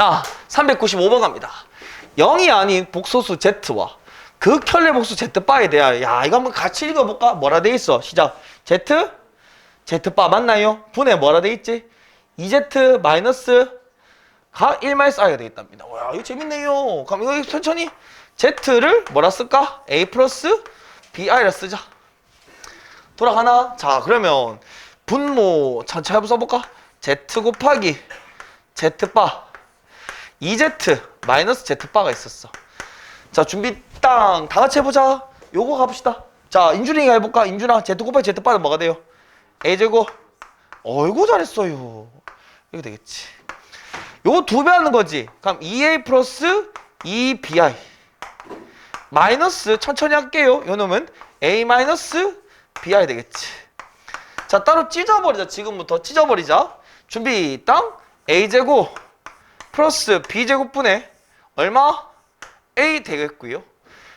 자, 395번 갑니다. 0이 아닌 복소수 Z와 극혈례 복수 Z바에 대하여 야 이거 한번 같이 읽어볼까? 뭐라 돼 있어? 시작 Z Z바 맞나요? 분해 뭐라 돼 있지? 2Z 마이너스 가 1 마이너스 I가 되겠답니다. 와 이거 재밌네요. 그럼 이거 천천히 Z를 뭐라 쓸까? A 플러스 BI라 쓰자. 돌아가나? 자 그러면 분모 전체 한번 써볼까? Z 곱하기 Z바 2Z 마이너스 Z바가 있었어. 자 준비 땅 다 같이 해보자. 요거 가봅시다. 자 인준이가 해볼까? 인준아 Z 곱하기 Z바는 뭐가 돼요? A제곱 어이구 잘했어요. 이거 되겠지. 요거 두 배 하는 거지. 그럼 2A 플러스 2BI 마이너스 천천히 할게요. 요 놈은 A 마이너스 BI 되겠지. 자 따로 찢어버리자. 지금부터 찢어버리자. 준비 땅 A제곱 플러스 B제곱분의 얼마? A 되겠고요.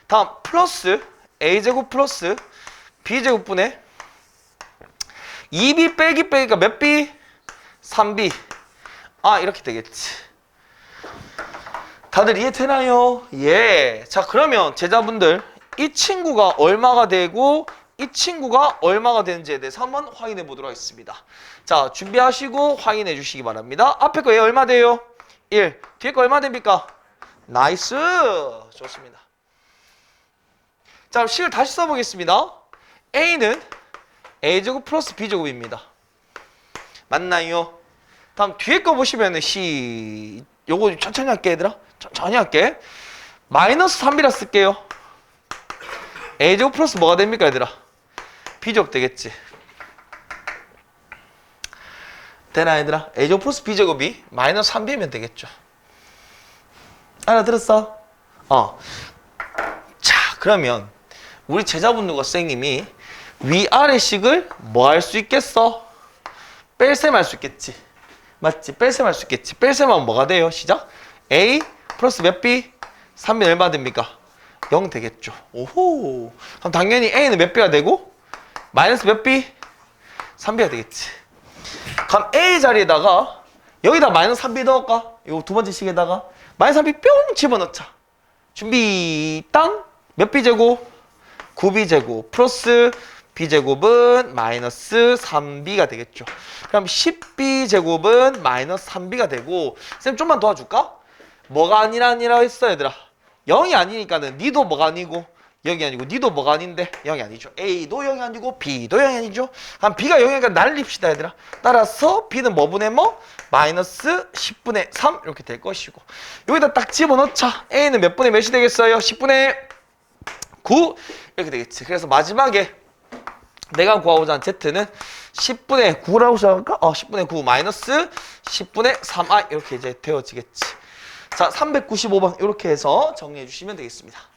다음 플러스 A제곱 플러스 B제곱분의 2B 빼기 빼기가 몇 B? 3B 아 이렇게 되겠지 다들 이해되나요? 예. 자 그러면 제자분들 이 친구가 얼마가 되고 이 친구가 얼마가 되는지에 대해서 한번 확인해 보도록 하겠습니다. 자 준비하시고 확인해 주시기 바랍니다. 앞에 거얘 얼마 돼요? 1. 뒤에 거 얼마 됩니까? 나이스. 좋습니다. 자 그럼 식을 다시 써보겠습니다. A는 A제곱 플러스 B제곱입니다. 맞나요? 다음 뒤에 거 보시면은 시 요거 천천히 할게 얘들아 천천히 할게 마이너스 3이라 쓸게요 a제곱 플러스 뭐가 됩니까 얘들아 b제곱 되겠지 되나 얘들아 a제곱 플러스 b제곱이 마이너스 3b면 되겠죠 알아들었어? 어 자 그러면 우리 제자분들과 선생님이 위아래식을 뭐 할 수 있겠어? 뺄셈 할 수 있겠지 맞지? 뺄셈 할 수 있겠지. 뺄셈 하면 뭐가 돼요? 시작. A 플러스 몇 B? 3이 얼마 됩니까? 0 되겠죠. 오호. 그럼 당연히 A는 몇 B가 되고? 마이너스 몇 B? 3B가 되겠지. 그럼 A 자리에다가 여기다 마이너스 3B 넣을까? 요두 번째 식에다가 마이너스 3B 뿅 집어넣자. 준비 땅? 몇 B 제곱? 9B 제곱 플러스 b제곱은 마이너스 3b가 되겠죠. 그럼 10b 제곱은 마이너스 3b가 되고 쌤 좀만 도와줄까? 뭐가 아니라 아니라 했어 얘들아. 0이 아니니까는 니도 뭐가 아니고 0이 아니고 니도 뭐가 아닌데 0이 아니죠. a도 0이 아니고 b도 0이 아니죠. 그럼 b가 0이니까 날립시다 얘들아. 따라서 b는 뭐 분의 뭐? 마이너스 10분의 3 이렇게 될 것이고 여기다 딱 집어넣자. a는 몇 분의 몇이 되겠어요? 10분의 9 이렇게 되겠지. 그래서 마지막에 내가 구하고자 한 z는 10분의 9라고 생각할까? 어, 10분의 9 마이너스 10분의 3i 이렇게 이제 되어지겠지. 자, 395번 이렇게 해서 정리해 주시면 되겠습니다.